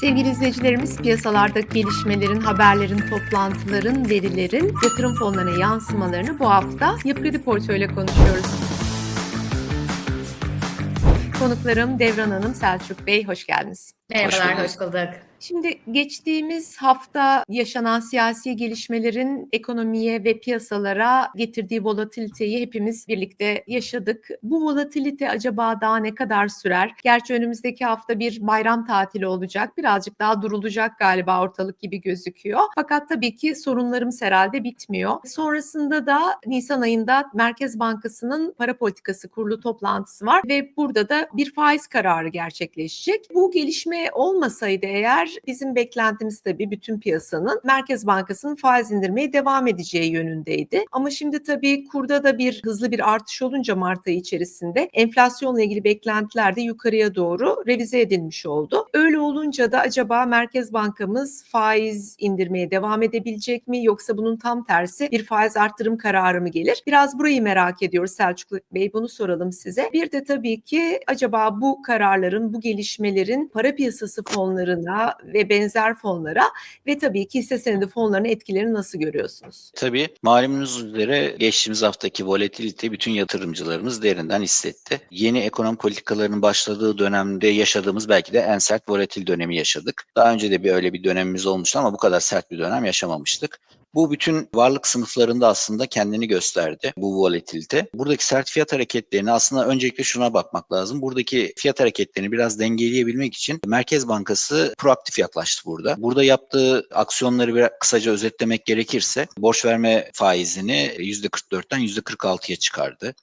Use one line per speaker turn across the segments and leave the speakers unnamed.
Sevgili izleyicilerimiz piyasalardaki gelişmelerin, haberlerin, toplantıların, verilerin yatırım fonlarına yansımalarını bu hafta Yapı Kredi Portföy'le konuşuyoruz. Konuklarım Devran Hanım, Selçuk Bey, hoş geldiniz.
Merhabalar, hoş bulduk.
Şimdi geçtiğimiz hafta yaşanan siyasi gelişmelerin ekonomiye ve piyasalara getirdiği volatiliteyi hepimiz birlikte yaşadık. Bu volatilite acaba daha ne kadar sürer? Gerçi önümüzdeki hafta bir bayram tatili olacak. Birazcık daha durulacak galiba ortalık gibi gözüküyor. Fakat tabii ki sorunlarımız herhalde bitmiyor. Sonrasında da Nisan ayında Merkez Bankası'nın para politikası kurulu toplantısı var ve burada da bir faiz kararı gerçekleşecek. Bu gelişme olmasaydı eğer bizim beklentimiz tabii bütün piyasanın Merkez Bankası'nın faiz indirmeye devam edeceği yönündeydi. Ama şimdi tabii kurda da bir hızlı bir artış olunca Mart ayı içerisinde enflasyonla ilgili beklentiler de yukarıya doğru revize edilmiş oldu. Öyle olunca da acaba Merkez Bankamız faiz indirmeye devam edebilecek mi yoksa bunun tam tersi bir faiz arttırım kararı mı gelir? Biraz burayı merak ediyoruz Selçuk Bey bunu soralım size. Bir de tabii ki acaba bu kararların, bu gelişmelerin para piyasası fonlarına ve benzer fonlara ve tabii ki hisse senedi fonlarına etkilerini nasıl görüyorsunuz?
Tabii malumunuz üzere geçtiğimiz haftaki volatilite bütün yatırımcılarımız derinden hissetti. Yeni ekonomi politikalarının başladığı dönemde yaşadığımız belki de en sert volatil dönemi yaşadık. Daha önce de bir öyle bir dönemimiz olmuştu ama bu kadar sert bir dönem yaşamamıştık. Bu bütün varlık sınıflarında aslında kendini gösterdi bu volatilite. Buradaki sert fiyat hareketlerini aslında öncelikle şuna bakmak lazım. Buradaki fiyat hareketlerini biraz dengeleyebilmek için Merkez Bankası proaktif yaklaştı burada. Burada yaptığı aksiyonları bir kısaca özetlemek gerekirse borç verme faizini %44'ten %46'ya çıkardı.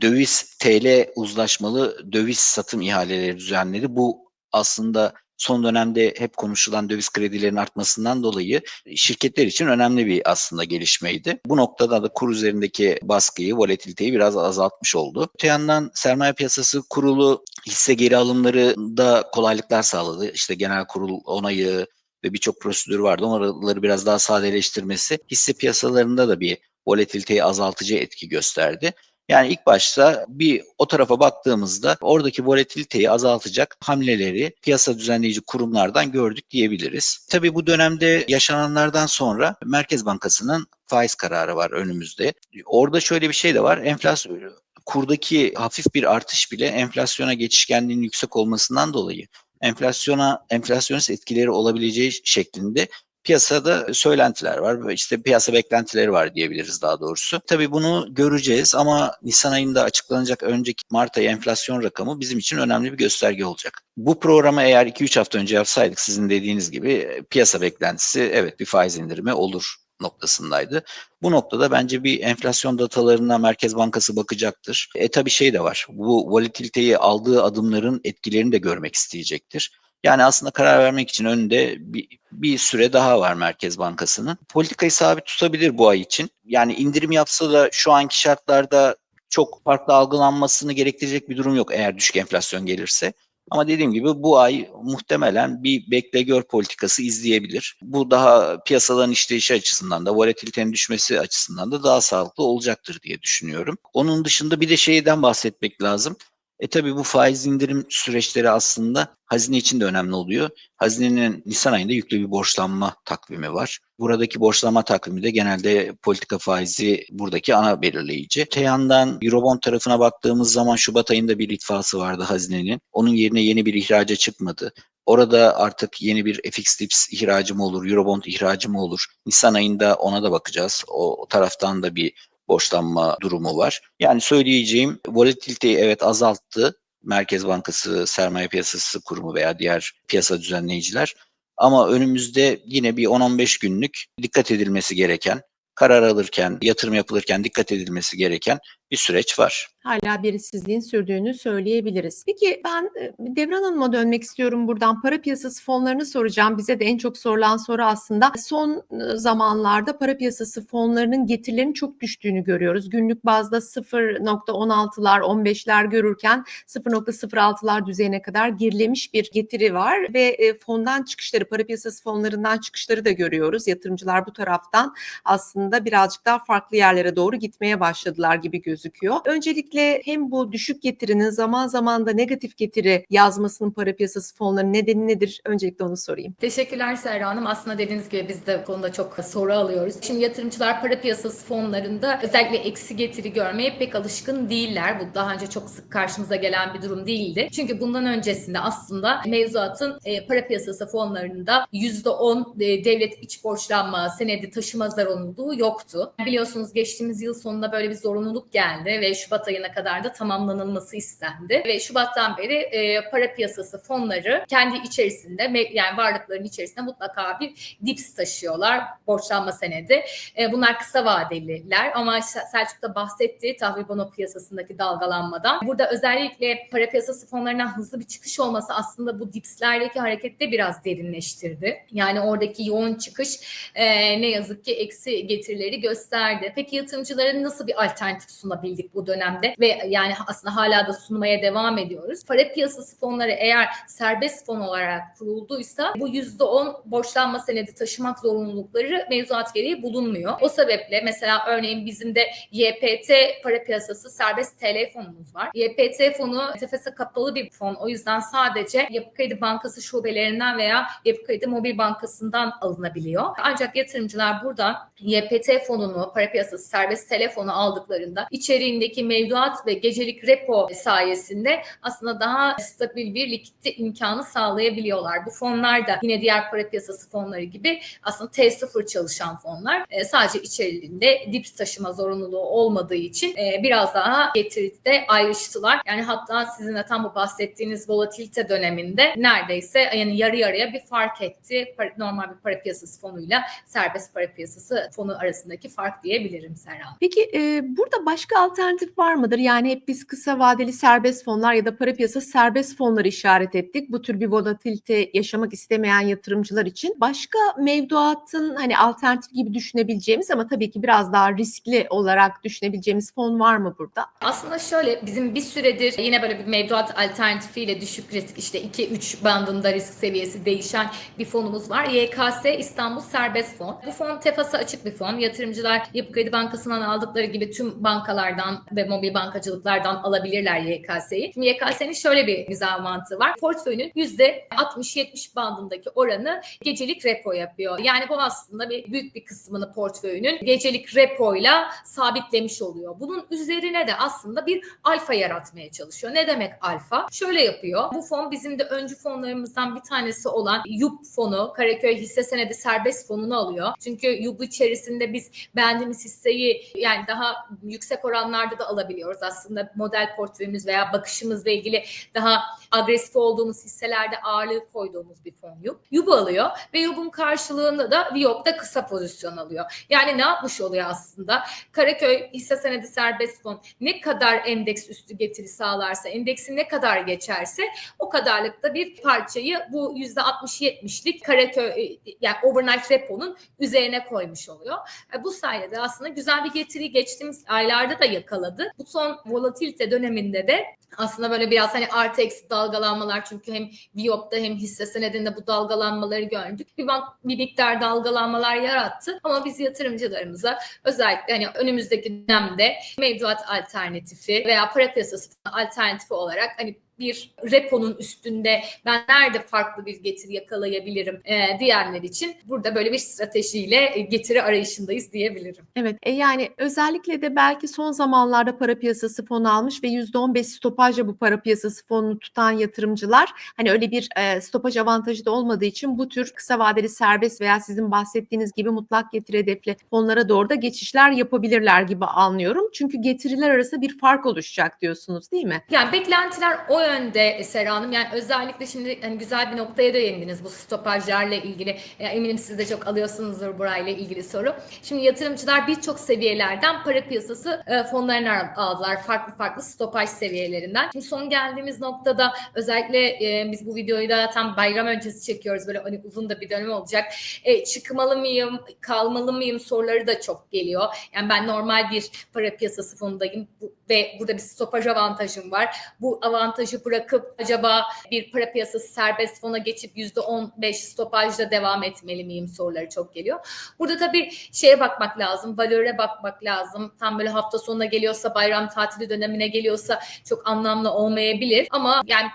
Döviz TL uzlaşmalı döviz satım ihaleleri düzenledi. Bu aslında son dönemde hep konuşulan döviz kredilerinin artmasından dolayı şirketler için önemli bir aslında gelişmeydi. Bu noktada da kur üzerindeki baskıyı, volatiliteyi biraz azaltmış oldu. Öte yandan sermaye piyasası kurulu hisse geri alımlarında kolaylıklar sağladı. İşte genel kurul onayı ve birçok prosedür vardı. Onları biraz daha sadeleştirmesi hisse piyasalarında da bir volatiliteyi azaltıcı etki gösterdi. Yani ilk başta bir o tarafa baktığımızda oradaki volatiliteyi azaltacak hamleleri piyasa düzenleyici kurumlardan gördük diyebiliriz. Tabii bu dönemde yaşananlardan sonra Merkez Bankası'nın faiz kararı var önümüzde. Orada şöyle bir şey de var. Enflasyon kurdaki hafif bir artış bile enflasyona geçişkenliğinin yüksek olmasından dolayı enflasyona enflasyonist etkileri olabileceği şeklinde piyasada söylentiler var. İşte piyasa beklentileri var diyebiliriz daha doğrusu. Tabii bunu göreceğiz ama Nisan ayında açıklanacak önceki Mart ayı enflasyon rakamı bizim için önemli bir gösterge olacak. Bu programı eğer 2-3 hafta önce yapsaydık sizin dediğiniz gibi piyasa beklentisi evet bir faiz indirimi olur noktasındaydı. Bu noktada bence bir enflasyon datalarına Merkez Bankası bakacaktır. E tabii şey de var. Bu volatiliteyi aldığı adımların etkilerini de görmek isteyecektir. Yani aslında karar vermek için önünde bir, bir süre daha var Merkez Bankası'nın. Politikayı sabit tutabilir bu ay için. Yani indirim yapsa da şu anki şartlarda çok farklı algılanmasını gerektirecek bir durum yok eğer düşük enflasyon gelirse. Ama dediğim gibi bu ay muhtemelen bir bekle gör politikası izleyebilir. Bu daha piyasaların işleyişi açısından da volatilitenin düşmesi açısından da daha sağlıklı olacaktır diye düşünüyorum. Onun dışında bir de şeyden bahsetmek lazım. E tabi bu faiz indirim süreçleri aslında hazine için de önemli oluyor. Hazinenin Nisan ayında yüklü bir borçlanma takvimi var. Buradaki borçlanma takvimi de genelde politika faizi buradaki ana belirleyici. Öte yandan Eurobond tarafına baktığımız zaman Şubat ayında bir itfası vardı hazinenin. Onun yerine yeni bir ihraca çıkmadı. Orada artık yeni bir FX Tips ihracı mı olur, Eurobond ihracı mı olur? Nisan ayında ona da bakacağız. O, o taraftan da bir borçlanma durumu var. Yani söyleyeceğim volatiliteyi evet azalttı. Merkez Bankası, Sermaye Piyasası Kurumu veya diğer piyasa düzenleyiciler. Ama önümüzde yine bir 10-15 günlük dikkat edilmesi gereken, karar alırken, yatırım yapılırken dikkat edilmesi gereken bir süreç var.
Hala belirsizliğin sürdüğünü söyleyebiliriz. Peki ben Devran Hanım'a dönmek istiyorum buradan. Para piyasası fonlarını soracağım. Bize de en çok sorulan soru aslında son zamanlarda para piyasası fonlarının getirilerinin çok düştüğünü görüyoruz. Günlük bazda 0.16'lar, 15'ler görürken 0.06'lar düzeyine kadar gerilemiş bir getiri var ve fondan çıkışları, para piyasası fonlarından çıkışları da görüyoruz. Yatırımcılar bu taraftan aslında birazcık daha farklı yerlere doğru gitmeye başladılar gibi gözüküyor. Öncelikle hem bu düşük getirinin zaman zaman da negatif getiri yazmasının para piyasası fonlarının nedeni nedir? Öncelikle onu sorayım.
Teşekkürler Serra Hanım. Aslında dediğiniz gibi biz de bu konuda çok soru alıyoruz. Şimdi yatırımcılar para piyasası fonlarında özellikle eksi getiri görmeye pek alışkın değiller. Bu daha önce çok sık karşımıza gelen bir durum değildi. Çünkü bundan öncesinde aslında mevzuatın e, para piyasası fonlarında %10 e, devlet iç borçlanma senedi taşıma zorunluluğu yoktu. Biliyorsunuz geçtiğimiz yıl sonunda böyle bir zorunluluk geldi ve Şubat ayına kadar da tamamlanılması istendi. Ve Şubat'tan beri e, para piyasası fonları kendi içerisinde yani varlıkların içerisinde mutlaka bir dips taşıyorlar borçlanma senedi. E, bunlar kısa vadeliler ama Sel- Selçuk da bahsetti tahvil bono piyasasındaki dalgalanmadan. Burada özellikle para piyasası fonlarından hızlı bir çıkış olması aslında bu dipslerdeki harekette biraz derinleştirdi. Yani oradaki yoğun çıkış e, ne yazık ki eksi getirileri gösterdi. Peki yatırımcılara nasıl bir alternatif sunabildik bu dönemde ve yani aslında hala da sunmaya devam ediyoruz. Para piyasası fonları eğer serbest fon olarak kurulduysa bu %10 borçlanma senedi taşımak zorunlulukları mevzuat gereği bulunmuyor. O sebeple mesela örneğin bizim de YPT para piyasası serbest TL fonumuz var. YPT fonu tefese kapalı bir fon. O yüzden sadece Yapı Kredi Bankası şubelerinden veya Yapı Kredi Mobil Bankası'ndan alınabiliyor. Ancak yatırımcılar buradan YPT fonunu, para piyasası serbest telefonu aldıklarında içeriğindeki mevduat ve gecelik repo sayesinde aslında daha stabil bir likidite imkanı sağlayabiliyorlar. Bu fonlar da yine diğer para piyasası fonları gibi aslında T0 çalışan fonlar. E, sadece içeriğinde dips taşıma zorunluluğu olmadığı için e, biraz daha getiride ayrıştılar. Yani hatta sizin de tam bu bahsettiğiniz volatilite döneminde neredeyse yani yarı yarıya bir fark etti. Normal bir para piyasası fonuyla serbest para piyasası fonu arasındaki fark diyebilirim Serhan.
Peki e, burada başka alternatif var mıdır? Yani hep biz kısa vadeli serbest fonlar ya da para piyasası serbest fonları işaret ettik. Bu tür bir volatilite yaşamak istemeyen yatırımcılar için. Başka mevduatın hani alternatif gibi düşünebileceğimiz ama tabii ki biraz daha riskli olarak düşünebileceğimiz fon var mı burada?
Aslında şöyle bizim bir süredir yine böyle bir mevduat alternatifiyle düşük risk işte 2-3 bandında risk seviyesi değişen bir fonumuz var. YKS İstanbul Serbest Fon. Bu fon tefası açık bir fon. Yatırımcılar Yapı Kredi Bankası'ndan aldıkları gibi tüm bankalardan ve mobil bankacılıklardan alabilirler YKS'yi. Şimdi YKS'nin şöyle bir güzel mantığı var. Portföyünün %60-70 bandındaki oranı gecelik repo yapıyor. Yani bu aslında bir büyük bir kısmını portföyünün gecelik repoyla sabitlemiş oluyor. Bunun üzerine de aslında bir alfa yaratmaya çalışıyor. Ne demek alfa? Şöyle yapıyor. Bu fon bizim de öncü fonlarımızdan bir tanesi olan YUP fonu, Karaköy hisse senedi serbest fonunu alıyor. Çünkü YUP içerisinde biz beğendiğimiz hisseyi yani daha yüksek oranlarda da alabiliyoruz. Aslında model portföyümüz veya bakışımızla ilgili daha agresif olduğumuz hisselerde ağırlığı koyduğumuz bir fon YUP. YUP alıyor ve YUP'un karşılığında da VIOP'ta kısa pozisyon alıyor. Yani ne yapmış oluyor aslında? Karaköy hisse senedi serbest fon ne kadar endeks üstü getiri sağlarsa, endeksi ne kadar geçerse o kadarlıkta bir parçayı bu %60-70'lik Karaköy yani overnight repo'nun üzerine koymuş oluyor. E, Bu sayede aslında güzel bir getiri geçtiğimiz aylarda da yakaladı. Bu son volatilite döneminde de aslında böyle biraz hani artı eksi dalgalanmalar çünkü hem VIOP'ta hem hisse senedinde bu dalgalanmaları gördük. Bir, bank, bir miktar dalgalanmalar yarattı ama biz yatırımcılarımıza özellikle hani önümüzdeki dönemde mevduat alternatifi veya para piyasası alternatifi olarak hani bir reponun üstünde ben nerede farklı bir getiri yakalayabilirim e, diyenler için burada böyle bir stratejiyle e, getiri arayışındayız diyebilirim.
Evet, e, yani özellikle de belki son zamanlarda para piyasası fonu almış ve %15 stopajla bu para piyasası fonunu tutan yatırımcılar hani öyle bir e, stopaj avantajı da olmadığı için bu tür kısa vadeli serbest veya sizin bahsettiğiniz gibi mutlak getiri hedefli fonlara doğru da geçişler yapabilirler gibi anlıyorum. Çünkü getiriler arasında bir fark oluşacak diyorsunuz değil mi?
Yani beklentiler o yönde Sera Hanım. Yani özellikle şimdi hani güzel bir noktaya değindiniz bu stopajlarla ilgili. Eminim siz de çok alıyorsunuzdur burayla ilgili soru. Şimdi yatırımcılar birçok seviyelerden para piyasası e, fonlarını aldılar. Farklı farklı stopaj seviyelerinden. Şimdi son geldiğimiz noktada özellikle e, biz bu videoyu da tam bayram öncesi çekiyoruz. Böyle hani uzun da bir dönem olacak. E, çıkmalı mıyım, kalmalı mıyım soruları da çok geliyor. Yani ben normal bir para piyasası fonundayım ve burada bir stopaj avantajım var. Bu avantajı artışı bırakıp acaba bir para piyasası serbest fona geçip %15 stopajla devam etmeli miyim soruları çok geliyor. Burada tabii şeye bakmak lazım, valöre bakmak lazım. Tam böyle hafta sonuna geliyorsa, bayram tatili dönemine geliyorsa çok anlamlı olmayabilir. Ama yani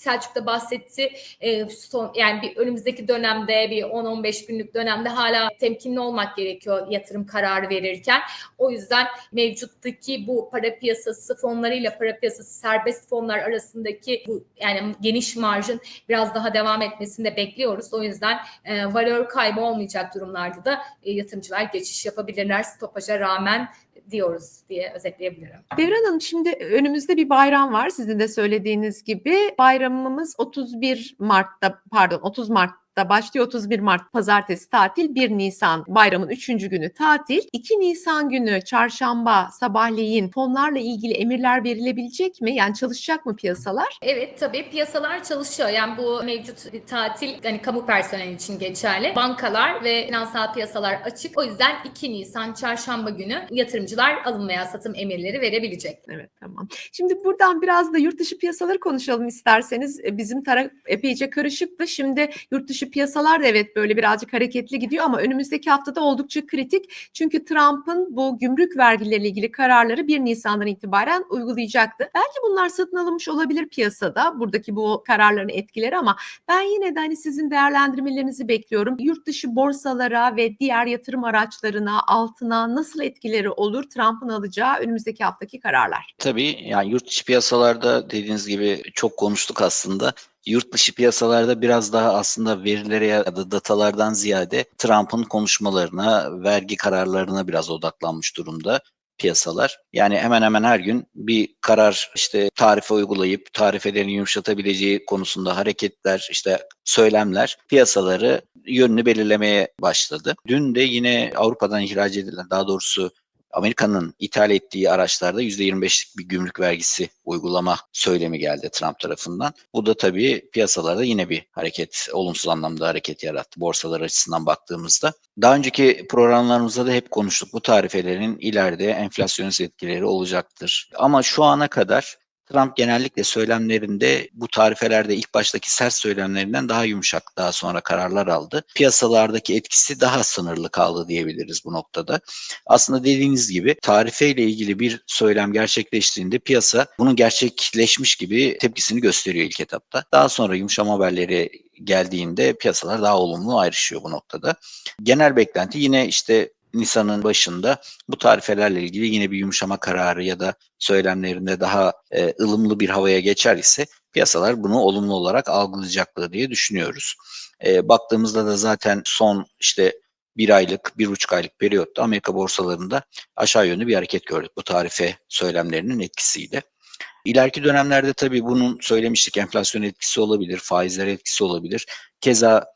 Selçuk da bahsetti. E, son yani bir önümüzdeki dönemde bir 10-15 günlük dönemde hala temkinli olmak gerekiyor yatırım kararı verirken. O yüzden mevcuttaki bu para piyasası fonlarıyla para piyasası serbest fonlar arasındaki bu yani geniş marjın biraz daha devam etmesini de bekliyoruz. O yüzden e, valör kaybı olmayacak durumlarda da e, yatırımcılar geçiş yapabilirler stopaja rağmen diyoruz diye özetleyebilirim.
Devran Hanım şimdi önümüzde bir bayram var sizin de söylediğiniz gibi. Bayramımız 31 Mart'ta pardon 30 Mart'ta başlıyor 31 Mart pazartesi tatil 1 Nisan bayramın 3. günü tatil 2 Nisan günü çarşamba sabahleyin fonlarla ilgili emirler verilebilecek mi? Yani çalışacak mı piyasalar?
Evet tabii piyasalar çalışıyor. Yani bu mevcut bir tatil hani kamu personeli için geçerli. Bankalar ve finansal piyasalar açık. O yüzden 2 Nisan çarşamba günü yatırımcılar alım veya satım emirleri verebilecek.
Evet tamam. Şimdi buradan biraz da yurt dışı piyasaları konuşalım isterseniz. E, Bizim taraf epeyce karışıktı. Şimdi yurt dışı piyasalar da evet böyle birazcık hareketli gidiyor ama önümüzdeki haftada oldukça kritik. Çünkü Trump'ın bu gümrük vergileriyle ilgili kararları 1 Nisan'dan itibaren uygulayacaktı. Belki bunlar satın alınmış olabilir piyasada buradaki bu kararların etkileri ama ben yine de hani sizin değerlendirmelerinizi bekliyorum. Yurt dışı borsalara ve diğer yatırım araçlarına, altına nasıl etkileri olur Trump'ın alacağı önümüzdeki haftaki kararlar?
Tabii yani yurt dışı piyasalarda dediğiniz gibi çok konuştuk aslında. Yurt dışı piyasalarda biraz daha aslında verilere ya da datalardan ziyade Trump'ın konuşmalarına, vergi kararlarına biraz odaklanmış durumda piyasalar. Yani hemen hemen her gün bir karar işte tarife uygulayıp tarifelerini yumuşatabileceği konusunda hareketler, işte söylemler piyasaları yönünü belirlemeye başladı. Dün de yine Avrupa'dan ihraç edilen daha doğrusu Amerika'nın ithal ettiği araçlarda %25'lik bir gümrük vergisi uygulama söylemi geldi Trump tarafından. Bu da tabii piyasalarda yine bir hareket, olumsuz anlamda hareket yarattı borsalar açısından baktığımızda. Daha önceki programlarımızda da hep konuştuk bu tarifelerin ileride enflasyonist etkileri olacaktır. Ama şu ana kadar Trump genellikle söylemlerinde bu tarifelerde ilk baştaki sert söylemlerinden daha yumuşak daha sonra kararlar aldı. Piyasalardaki etkisi daha sınırlı kaldı diyebiliriz bu noktada. Aslında dediğiniz gibi tarifeyle ilgili bir söylem gerçekleştiğinde piyasa bunun gerçekleşmiş gibi tepkisini gösteriyor ilk etapta. Daha sonra yumuşama haberleri geldiğinde piyasalar daha olumlu ayrışıyor bu noktada. Genel beklenti yine işte Nisan'ın başında bu tarifelerle ilgili yine bir yumuşama kararı ya da söylemlerinde daha e, ılımlı bir havaya geçer ise piyasalar bunu olumlu olarak algılayacaklar diye düşünüyoruz. E, baktığımızda da zaten son işte bir aylık, bir buçuk aylık periyotta Amerika borsalarında aşağı yönlü bir hareket gördük bu tarife söylemlerinin etkisiyle. İleriki dönemlerde tabii bunun söylemiştik enflasyon etkisi olabilir, faizler etkisi olabilir. Keza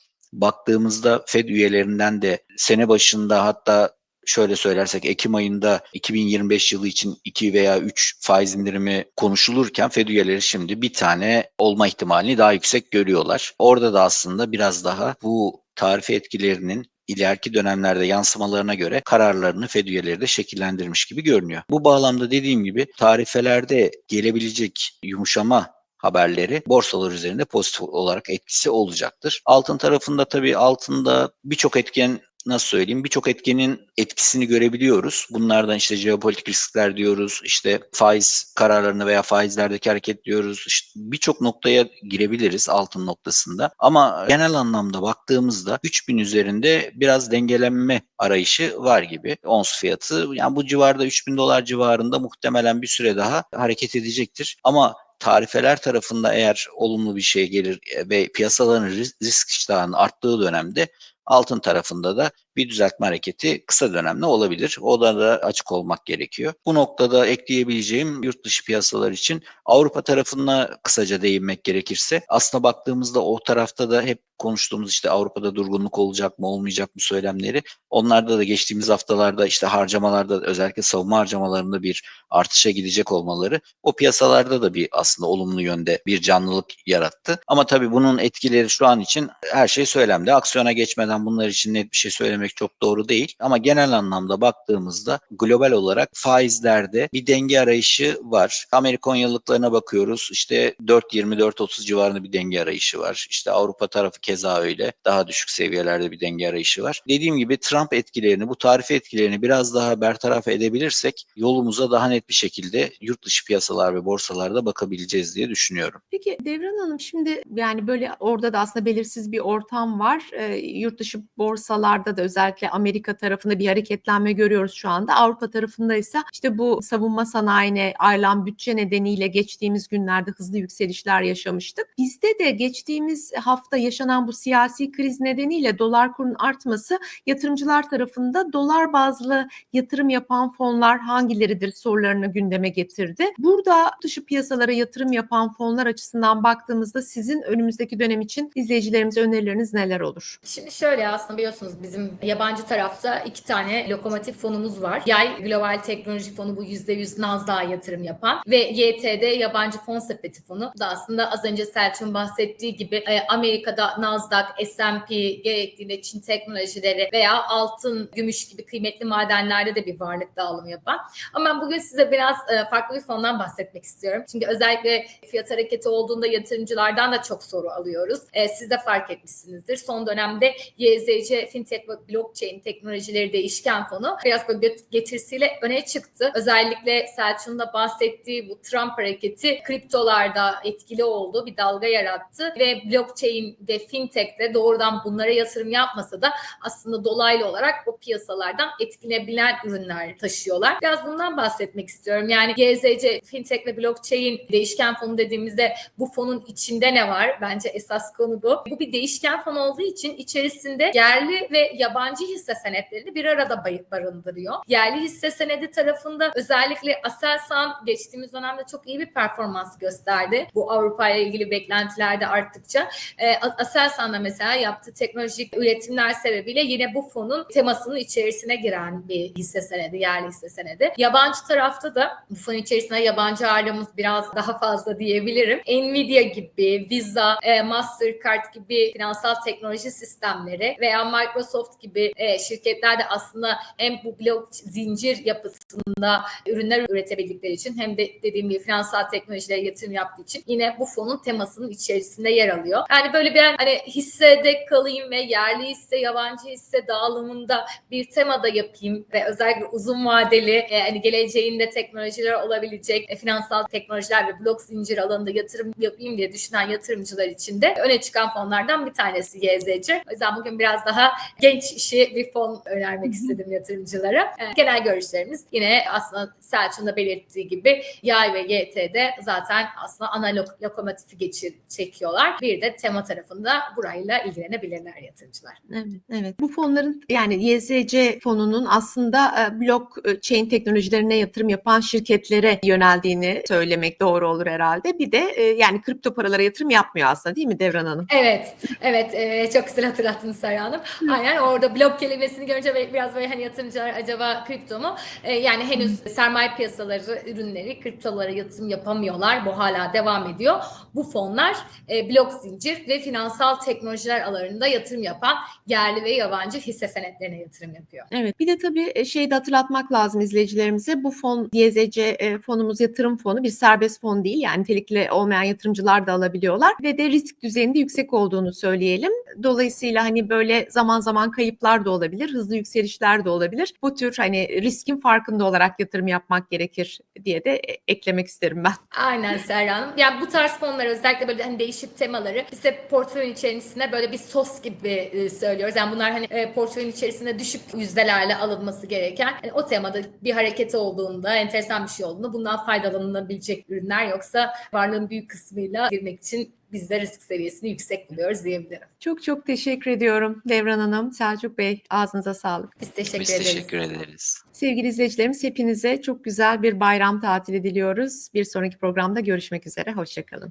baktığımızda Fed üyelerinden de sene başında hatta şöyle söylersek Ekim ayında 2025 yılı için 2 veya 3 faiz indirimi konuşulurken Fed üyeleri şimdi bir tane olma ihtimalini daha yüksek görüyorlar. Orada da aslında biraz daha bu tarife etkilerinin ileriki dönemlerde yansımalarına göre kararlarını Fed üyeleri de şekillendirmiş gibi görünüyor. Bu bağlamda dediğim gibi tarifelerde gelebilecek yumuşama haberleri borsalar üzerinde pozitif olarak etkisi olacaktır. Altın tarafında tabii altında birçok etken nasıl söyleyeyim birçok etkenin etkisini görebiliyoruz. Bunlardan işte jeopolitik riskler diyoruz, işte faiz kararlarını veya faizlerdeki hareket diyoruz. İşte birçok noktaya girebiliriz altın noktasında. Ama genel anlamda baktığımızda 3000 üzerinde biraz dengelenme arayışı var gibi. Ons fiyatı yani bu civarda 3000 dolar civarında muhtemelen bir süre daha hareket edecektir. Ama tarifeler tarafında eğer olumlu bir şey gelir ve piyasaların risk iştahının arttığı dönemde altın tarafında da bir düzeltme hareketi kısa dönemde olabilir. O da, da açık olmak gerekiyor. Bu noktada ekleyebileceğim yurt dışı piyasalar için Avrupa tarafına kısaca değinmek gerekirse aslında baktığımızda o tarafta da hep konuştuğumuz işte Avrupa'da durgunluk olacak mı olmayacak mı söylemleri onlarda da geçtiğimiz haftalarda işte harcamalarda özellikle savunma harcamalarında bir artışa gidecek olmaları o piyasalarda da bir aslında olumlu yönde bir canlılık yarattı. Ama tabii bunun etkileri şu an için her şey söylemde. Aksiyona geçmeden bunlar için net bir şey söylemek çok doğru değil. Ama genel anlamda baktığımızda global olarak faizlerde bir denge arayışı var. Amerikan yıllıklarına bakıyoruz. İşte 4.20-4.30 civarında bir denge arayışı var. İşte Avrupa tarafı keza öyle. Daha düşük seviyelerde bir denge arayışı var. Dediğim gibi Trump etkilerini, bu tarife etkilerini biraz daha bertaraf edebilirsek yolumuza daha net bir şekilde yurt dışı piyasalar ve borsalarda bakabileceğiz diye düşünüyorum.
Peki Devran Hanım şimdi yani böyle orada da aslında belirsiz bir ortam var. Ee, yurt dışı borsalarda da özellikle Amerika tarafında bir hareketlenme görüyoruz şu anda. Avrupa tarafında ise işte bu savunma sanayine ayrılan bütçe nedeniyle geçtiğimiz günlerde hızlı yükselişler yaşamıştık. Bizde de geçtiğimiz hafta yaşanan bu siyasi kriz nedeniyle dolar kurunun artması yatırımcılar tarafında dolar bazlı yatırım yapan fonlar hangileridir sorularını gündeme getirdi. Burada dışı piyasalara yatırım yapan fonlar açısından baktığımızda sizin önümüzdeki dönem için izleyicilerimize önerileriniz neler olur?
Şimdi şöyle aslında biliyorsunuz bizim yabancı tarafta iki tane lokomotif fonumuz var. Yay Global Teknoloji Fonu bu %100 Nasdaq'a yatırım yapan ve YTD Yabancı Fon Sepeti Fonu. Bu da aslında az önce Selçuk'un bahsettiği gibi e, Amerika'da Nasdaq, S&P gerektiğinde Çin teknolojileri veya altın, gümüş gibi kıymetli madenlerde de bir varlık dağılımı yapan. Ama ben bugün size biraz e, farklı bir fondan bahsetmek istiyorum. Çünkü özellikle fiyat hareketi olduğunda yatırımcılardan da çok soru alıyoruz. E, siz de fark etmişsinizdir. Son dönemde YZC Fintech ve Blockchain Teknolojileri Değişken Fonu biraz böyle get- getirisiyle öne çıktı. Özellikle Selçuk'un da bahsettiği bu Trump hareketi kriptolarda etkili oldu. Bir dalga yarattı ve blockchain'de, fintech'te doğrudan bunlara yatırım yapmasa da aslında dolaylı olarak o piyasalardan etkilenebilen ürünler taşıyorlar. Biraz bundan bahsetmek istiyorum. Yani GZC, fintech ve blockchain değişken fonu dediğimizde bu fonun içinde ne var? Bence esas konu bu. Bu bir değişken fon olduğu için içerisinde yerli ve yabancı hisse senetlerini bir arada barındırıyor. Yerli hisse senedi tarafında özellikle Aselsan geçtiğimiz dönemde çok iyi bir performans gösterdi. Bu Avrupa ile ilgili beklentiler de arttıkça. E, Aselsan'da mesela yaptığı teknolojik üretimler sebebiyle yine bu fonun temasının içerisine giren bir hisse senedi, yerli hisse senedi. Yabancı tarafta da bu fon içerisinde yabancı ağırlığımız biraz daha fazla diyebilirim. Nvidia gibi, Visa, e, Mastercard gibi finansal teknoloji sistemleri veya Microsoft gibi e, şirketler de aslında hem bu blok zincir yapısında ürünler üretebildikleri için hem de dediğim gibi finansal teknolojilere yatırım yaptığı için yine bu fonun temasının içerisinde yer alıyor. Yani böyle bir hani hissede kalayım ve yerli hisse, yabancı hisse dağılımında bir temada yapayım ve özellikle uzun vadeli e, hani geleceğinde teknolojiler olabilecek e, finansal teknolojiler ve blok zincir alanında yatırım yapayım diye düşünen yatırımcılar için de öne çıkan fonlardan bir tanesi YZC. O yüzden bugün biraz daha genç işi bir fon önermek istedim yatırımcılara. E, genel görüşlerimiz yine aslında Selçuk'un da belirttiği gibi Yay ve YT'de zaten aslında ana lok- lokomotifi geçir, çekiyorlar. Bir de tema tarafında burayla ilgilenebilirler yatırımcılar.
Evet, evet. Bu fonların yani YSC fonunun aslında e, blockchain teknolojilerine yatırım yapan şirketlere yöneldiğini söylemek doğru olur herhalde. Bir de e, yani kripto paralara yatırım yapmıyor aslında değil mi Devran Hanım?
Evet, evet e, çok güzel hatırlattınız Sarı Hanım. Aynen orada blok kelimesini görünce biraz böyle hani yatırımcılar acaba kripto mu? E, yani henüz sermaye piyasaları ürünleri kriptolara yatırım yapamıyorlar. Bu hala devam ediyor. Bu fonlar e, blok zincir ve finansal teknolojiler alanında yatırım yapan yerli ve yabancı hisse senetlerine yatırım yapıyor.
Evet. Bir de tabii e, şeyi de hatırlatmak lazım izleyicilerimize. Bu fon YZC e, fonumuz yatırım fonu bir serbest fon değil. Yani nitelikli olmayan yatırımcılar da alabiliyorlar ve de risk düzeyinde yüksek olduğunu söyleyelim. Dolayısıyla hani böyle zaman zaman kayıplar da olabilir, hızlı yükselişler de olabilir. Bu tür hani riskin farkında olarak yatırım yapmak gerekir diye de e, eklemek isterim ben.
Aynen Serra Hanım. Yani bu tarz fonlar özellikle böyle hani değişik temaları biz portföyün içerisinde böyle bir sos gibi e, söylüyoruz. Yani bunlar hani e, portföyün içerisinde düşük yüzdelerle alınması gereken hani o temada bir hareket olduğunda, enteresan bir şey olduğunda bundan faydalanabilecek ürünler yoksa varlığın büyük kısmıyla girmek için biz de risk seviyesini yüksek buluyoruz diyebilirim.
Çok çok teşekkür ediyorum Devran Hanım, Selçuk Bey ağzınıza sağlık.
Biz teşekkür
Biz
ederiz.
teşekkür ederiz.
Sevgili izleyicilerimiz hepinize çok güzel bir bayram tatili diliyoruz. Bir sonraki programda görüşmek üzere, hoşçakalın.